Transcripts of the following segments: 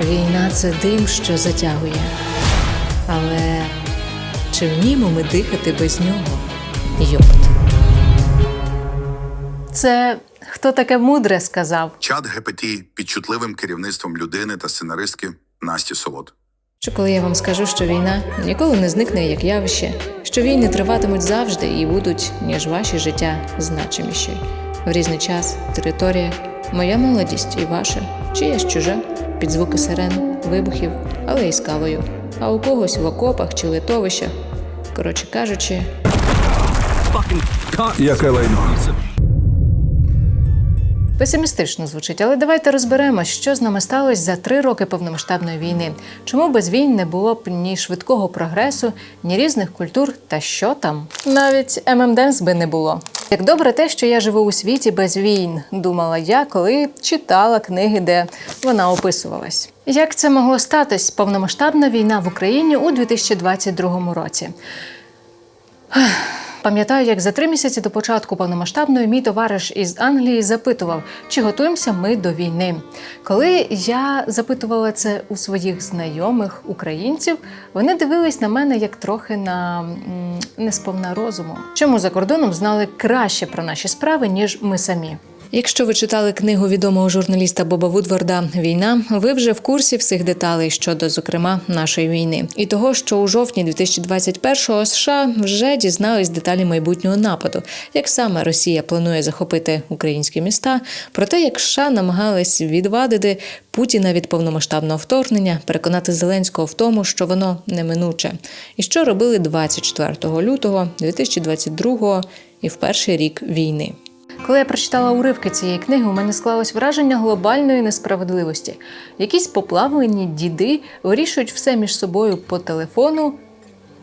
Війна це дим, що затягує. Але чи вміємо ми дихати без нього? Йопт. Це хто таке мудре сказав? Чат ГПТ під чутливим керівництвом людини та сценаристки Насті Солод. Що коли я вам скажу, що війна ніколи не зникне як явище, що війни триватимуть завжди і будуть, ніж ваші життя, значиміші. В різний час, територія, моя молодість і ваша, чиясь чужа, під звуки сирен, вибухів, але й з кавою, а у когось в окопах чи литовищах. Коротше кажучи, Яке лайно? Песимістично звучить, але давайте розберемо, що з нами сталося за три роки повномасштабної війни. Чому без війн не було б ні швидкого прогресу, ні різних культур, та що там? Навіть ММДенс би не було. Як добре те, що я живу у світі без війн, думала я, коли читала книги, де вона описувалась. Як це могло статись повномасштабна війна в Україні у 2022 році? Пам'ятаю, як за три місяці до початку повномасштабної мій товариш із Англії запитував, чи готуємося ми до війни. Коли я запитувала це у своїх знайомих українців, вони дивились на мене як трохи на несповна розуму. Чому за кордоном знали краще про наші справи, ніж ми самі. Якщо ви читали книгу відомого журналіста Боба Вудварда Війна, ви вже в курсі всіх деталей щодо, зокрема, нашої війни, і того, що у жовтні 2021-го США вже дізнались деталі майбутнього нападу, як саме Росія планує захопити українські міста, про те, як США намагались відвадити Путіна від повномасштабного вторгнення, переконати Зеленського в тому, що воно неминуче, і що робили 24 лютого 2022 і в перший рік війни. Коли я прочитала уривки цієї книги, у мене склалось враження глобальної несправедливості. Якісь поплавлені діди вирішують все між собою по телефону,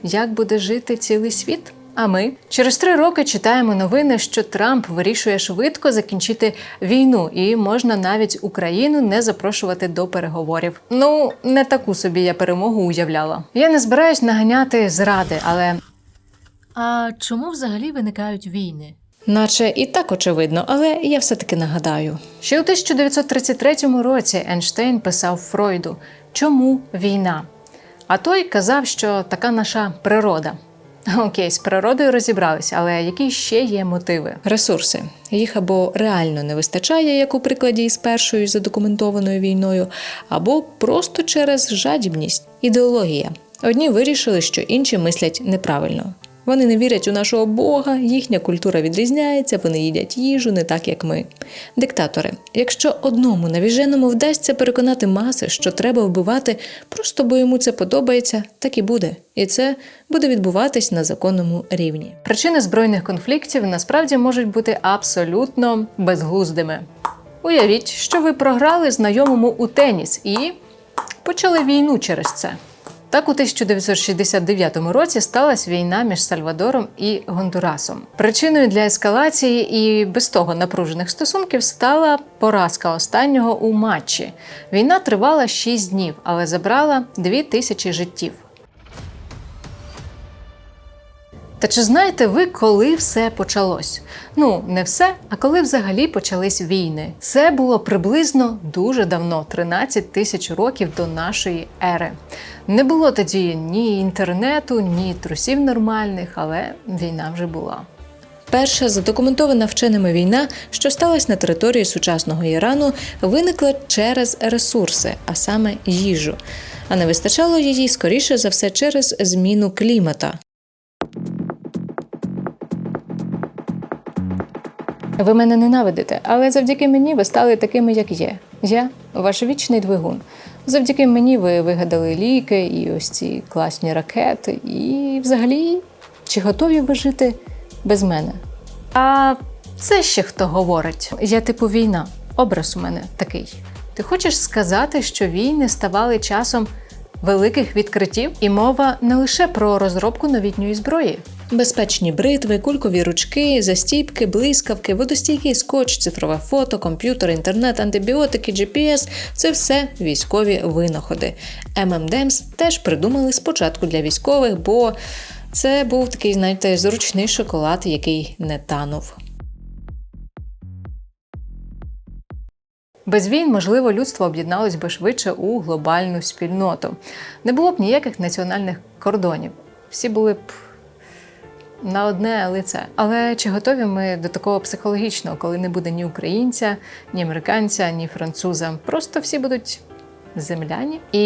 як буде жити цілий світ. А ми через три роки читаємо новини, що Трамп вирішує швидко закінчити війну, і можна навіть Україну не запрошувати до переговорів. Ну, не таку собі я перемогу уявляла. Я не збираюсь наганяти зради, але А чому взагалі виникають війни? Наче і так очевидно, але я все-таки нагадаю. Ще у 1933 році Ейнштейн писав Фройду Чому війна? А той казав, що така наша природа. Окей, з природою розібралися, але які ще є мотиви? Ресурси. Їх або реально не вистачає, як у прикладі із першою задокументованою війною, або просто через жадібність, ідеологія. Одні вирішили, що інші мислять неправильно. Вони не вірять у нашого Бога, їхня культура відрізняється, вони їдять їжу не так, як ми. Диктатори, якщо одному навіженому вдасться переконати маси, що треба вбивати, просто бо йому це подобається, так і буде. І це буде відбуватись на законному рівні. Причини збройних конфліктів насправді можуть бути абсолютно безглуздими. Уявіть, що ви програли знайомому у теніс і почали війну через це. Так, у 1969 році сталася війна між Сальвадором і Гондурасом. Причиною для ескалації і без того напружених стосунків стала поразка останнього у матчі. Війна тривала 6 днів, але забрала 2 тисячі життів. Та чи знаєте ви, коли все почалось? Ну, не все, а коли взагалі почались війни. Це було приблизно дуже давно, 13 тисяч років до нашої ери. Не було тоді ні інтернету, ні трусів нормальних, але війна вже була. Перша задокументована вченими війна, що сталася на території сучасного Ірану, виникла через ресурси, а саме їжу. А не вистачало її скоріше за все через зміну клімата. Ви мене ненавидите, але завдяки мені ви стали такими, як є. Я ваш вічний двигун. Завдяки мені ви вигадали ліки і ось ці класні ракети. І взагалі, чи готові ви жити без мене? А це ще хто говорить? Я типу війна. Образ у мене такий. Ти хочеш сказати, що війни ставали часом великих відкриттів, і мова не лише про розробку новітньої зброї. Безпечні бритви, кулькові ручки, застіпки, блискавки, водостійкий скотч, цифрове фото, комп'ютер, інтернет, антибіотики, GPS – це все військові винаходи. ММДемс теж придумали спочатку для військових, бо це був такий, знаєте, зручний шоколад, який не танув. Без війн, можливо, людство об'єдналось би швидше у глобальну спільноту. Не було б ніяких національних кордонів. Всі були б на одне лице. Але чи готові ми до такого психологічного, коли не буде ні українця, ні американця, ні француза? Просто всі будуть земляні. І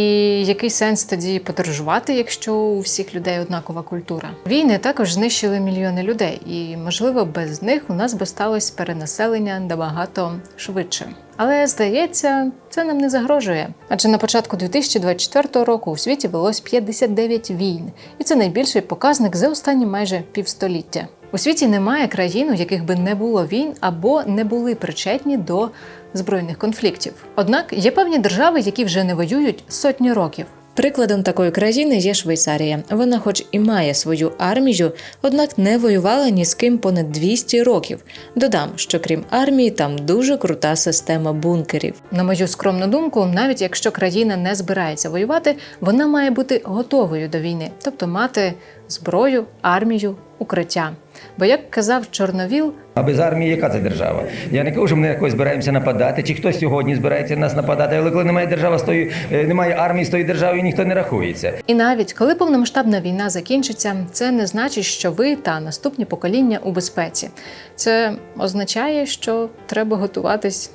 який сенс тоді подорожувати, якщо у всіх людей однакова культура? Війни також знищили мільйони людей, і можливо без них у нас би сталося перенаселення набагато швидше. Але здається, це нам не загрожує. Адже на початку 2024 року у світі велось 59 війн, і це найбільший показник за останні майже півстоліття. У світі немає країн, у яких би не було війн або не були причетні до збройних конфліктів. Однак є певні держави, які вже не воюють сотні років. Прикладом такої країни є Швейцарія. Вона, хоч і має свою армію, однак не воювала ні з ким понад 200 років. Додам, що крім армії, там дуже крута система бункерів. На мою скромну думку, навіть якщо країна не збирається воювати, вона має бути готовою до війни, тобто мати зброю, армію, укриття. Бо як казав Чорновіл, А без армії яка це держава? Я не кажу, що ми якось збираємося нападати, чи хтось сьогодні збирається нас нападати, але коли немає держави з тої, е, немає армії з тої держави, ніхто не рахується. І навіть коли повномасштабна війна закінчиться, це не значить, що ви та наступні покоління у безпеці. Це означає, що треба готуватись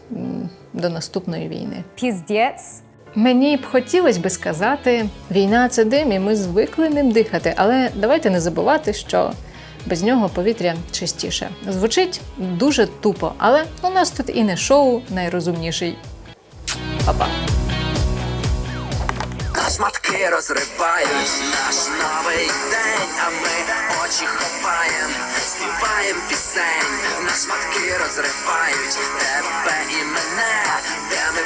до наступної війни. Піздець. Мені б хотілося би сказати, війна це дим, і ми звикли ним дихати. Але давайте не забувати, що без нього повітря чистіше. Звучить дуже тупо, але у нас тут і не шоу найрозумніший. Па-па. На шматки розривають наш новий день, а ми очі ховаєм, співаєм пісень, на шматки розривають тебе і мене, де ми